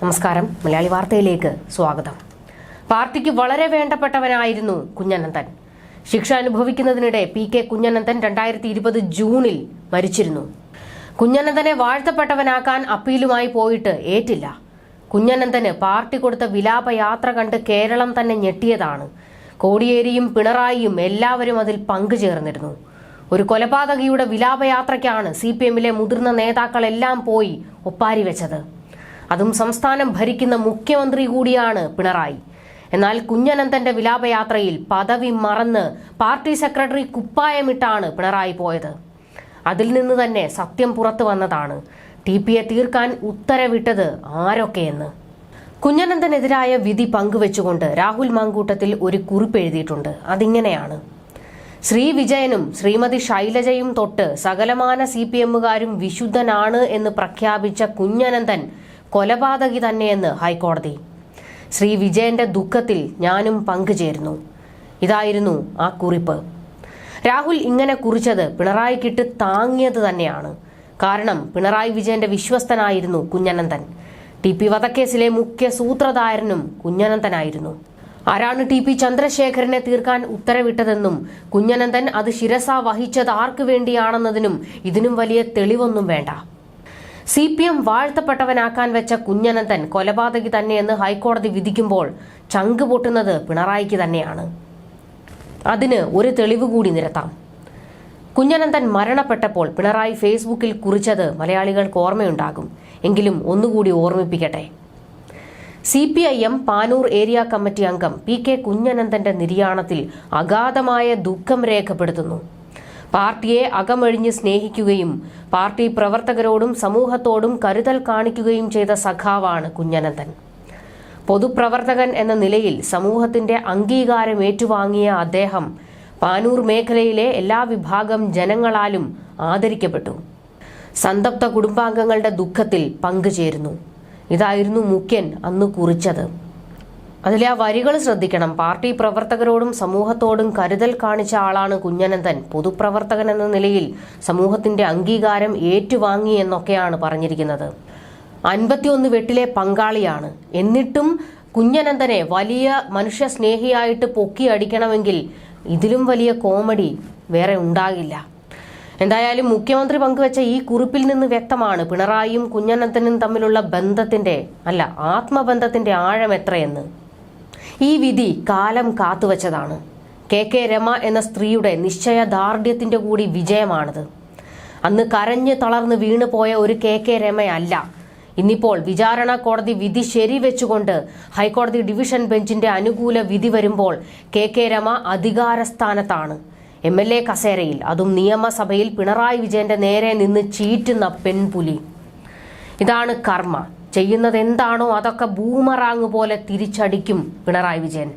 നമസ്കാരം. മലയാളി വാർത്തയിലേക്ക് സ്വാഗതം. പാർട്ടിക്ക് വളരെ വേണ്ടപ്പെട്ടവനായിരുന്നു കുഞ്ഞനന്തൻ. ശിക്ഷ അനുഭവിക്കുന്നതിനിടെ പി കെ കുഞ്ഞനന്തൻ രണ്ടായിരത്തി ഇരുപത് ജൂണിൽ മരിച്ചിരുന്നു. കുഞ്ഞനന്തനെ വാഴ്ത്തപ്പെട്ടവനാക്കാൻ അപ്പീലുമായി പോയിട്ട് ഏറ്റില്ല. കുഞ്ഞനന്തന് പാർട്ടി കൊടുത്ത വിലാപയാത്ര കണ്ട് കേരളം തന്നെ ഞെട്ടിയതാണ്. കോടിയേരിയും പിണറായിയും എല്ലാവരും അതിൽ പങ്കുചേർന്നിരുന്നു. ഒരു കൊലപാതകിയുടെ വിലാപയാത്രയ്ക്കാണ് സി പി എമ്മിലെ മുതിർന്ന നേതാക്കളെല്ലാം പോയി ഒപ്പാരി വെച്ചത്. അതും സംസ്ഥാനം ഭരിക്കുന്ന മുഖ്യമന്ത്രി കൂടിയാണ് പിണറായി. എന്നാൽ കുഞ്ഞനന്തന്റെ വിലാപയാത്രയിൽ പദവി മറന്ന് പാർട്ടി സെക്രട്ടറി കുപ്പായമിട്ടാണ് പിണറായി പോയത്. അതിൽ നിന്ന് തന്നെ സത്യം പുറത്തു വന്നതാണ്. ടി പിയെ തീർക്കാൻ ഉത്തരവിട്ടത് ആരൊക്കെയെന്ന്. കുഞ്ഞനന്തനെതിരായ വിധി പങ്കുവെച്ചുകൊണ്ട് രാഹുൽ മാങ്കൂട്ടത്തിൽ ഒരു കുറിപ്പ് എഴുതിയിട്ടുണ്ട്. അതിങ്ങനെയാണ്. ശ്രീ വിജയനും ശ്രീമതി ശൈലജയും തൊട്ട് സകലമാന സി പി എമ്മുകാരും വിശുദ്ധനാണ് എന്ന് പ്രഖ്യാപിച്ച കുഞ്ഞനന്തൻ കൊലപാതകി തന്നെയെന്ന് ഹൈക്കോടതി. ശ്രീ വിജയന്റെ ദുഃഖത്തിൽ ഞാനും പങ്കുചേരുന്നു. ഇതായിരുന്നു ആ കുറിപ്പ്. രാഹുൽ ഇങ്ങനെ കുറിച്ചത് പിണറായിക്കിട്ട് താങ്ങിയത് തന്നെയാണ്. കാരണം പിണറായി വിജയന്റെ വിശ്വസ്തനായിരുന്നു കുഞ്ഞനന്തൻ. ടി പി വധക്കേസിലെ മുഖ്യ സൂത്രധാരനും കുഞ്ഞനന്തനായിരുന്നു. ആരാണ് ടി പി ചന്ദ്രശേഖരനെ തീർക്കാൻ ഉത്തരവിട്ടതെന്നും കുഞ്ഞനന്തൻ അത് ശിരസ വഹിച്ചത് ആർക്കു വേണ്ടിയാണെന്നതിനും ഇതിനും വലിയ തെളിവൊന്നും വേണ്ട. സി പി എം വാഴ്ത്തപ്പെട്ടവനാക്കാൻ വെച്ച കുഞ്ഞനന്തൻ കൊലപാതകി തന്നെയെന്ന് ഹൈക്കോടതി വിധിക്കുമ്പോൾ ചങ്ക് പൊട്ടുന്നത് പിണറായിക്ക് തന്നെയാണ്. അതിന് ഒരു തെളിവ് കൂടി നിരത്താം. കുഞ്ഞനന്തൻ മരണപ്പെട്ടപ്പോൾ പിണറായി ഫേസ്ബുക്കിൽ കുറിച്ചത് മലയാളികൾക്ക് ഓർമ്മയുണ്ടാകും. എങ്കിലും ഒന്നുകൂടി ഓർമ്മിപ്പിക്കട്ടെ. C P I M Panoor area committee അംഗം പി കെ കുഞ്ഞനന്തന്റെ നിര്യാണത്തിൽ അഗാധമായ ദുഃഖം രേഖപ്പെടുത്തുന്നു. പാർട്ടിയെ അകമഴിഞ്ഞ് സ്നേഹിക്കുകയും പാർട്ടി പ്രവർത്തകരോടും സമൂഹത്തോടും കരുതൽ കാണിക്കുകയും ചെയ്ത സഖാവാണ് കുഞ്ഞനന്തൻ. പൊതുപ്രവർത്തകൻ എന്ന നിലയിൽ സമൂഹത്തിന്റെ അംഗീകാരം ഏറ്റുവാങ്ങിയ അദ്ദേഹം പാനൂർ മേഖലയിലെ എല്ലാ വിഭാഗം ജനങ്ങളാലും ആദരിക്കപ്പെട്ടു. സന്തപ്ത കുടുംബാംഗങ്ങളുടെ ദുഃഖത്തിൽ പങ്കുചേരുന്നു. ഇതായിരുന്നു മുഖ്യൻ അന്ന് കുറിച്ചത്. അതിലെ ആ വരികൾ ശ്രദ്ധിക്കണം. പാർട്ടി പ്രവർത്തകരോടും സമൂഹത്തോടും കരുതൽ കാണിച്ച ആളാണ് കുഞ്ഞനന്തൻ. പൊതുപ്രവർത്തകൻ എന്ന നിലയിൽ സമൂഹത്തിന്റെ അംഗീകാരം ഏറ്റുവാങ്ങി എന്നൊക്കെയാണ് പറഞ്ഞിരിക്കുന്നത്. അൻപത്തിയൊന്ന് വെട്ടിലെ പങ്കാളിയാണ്. എന്നിട്ടും കുഞ്ഞനന്തനെ വലിയ മനുഷ്യ സ്നേഹിയായിട്ട് പൊക്കി അടിക്കണമെങ്കിൽ ഇതിലും വലിയ കോമഡി വേറെ ഉണ്ടാകില്ല. എന്തായാലും മുഖ്യമന്ത്രി പങ്കുവച്ച ഈ കുറിപ്പിൽ നിന്ന് വ്യക്തമാണ് പിണറായിയും കുഞ്ഞനന്തനും തമ്മിലുള്ള ബന്ധത്തിന്റെ അല്ല ആത്മബന്ധത്തിന്റെ ആഴം എത്രയെന്ന്. ഈ വിധി കാലം കാത്തുവച്ചതാണ്. കെ കെ രമ എന്ന സ്ത്രീയുടെ നിശ്ചയദാർഢ്യത്തിന്റെ കൂടി വിജയമാണത്. അന്ന് കരഞ്ഞു തളർന്ന് വീണുപോയ ഒരു കെ കെ രമയല്ല. ഇന്നിപ്പോൾ വിചാരണ കോടതി വിധി ശരിവെച്ചുകൊണ്ട് ഹൈക്കോടതി ഡിവിഷൻ ബെഞ്ചിന്റെ അനുകൂല വിധി വരുമ്പോൾ കെ കെ രമ അധികാരസ്ഥാനത്താണ്. എം എൽ എ കസേരയിൽ അതും നിയമസഭയിൽ പിണറായി വിജയന്റെ നേരെ നിന്ന് ചീറ്റുന്ന പെൺപുലി. ഇതാണ് കർമ്മ. ചെയ്യുന്നത് എന്താണോ അതൊക്കെ ബൂമറാങ് പോലെ തിരിച്ചടിക്കും പിണറായി വിജയൻ.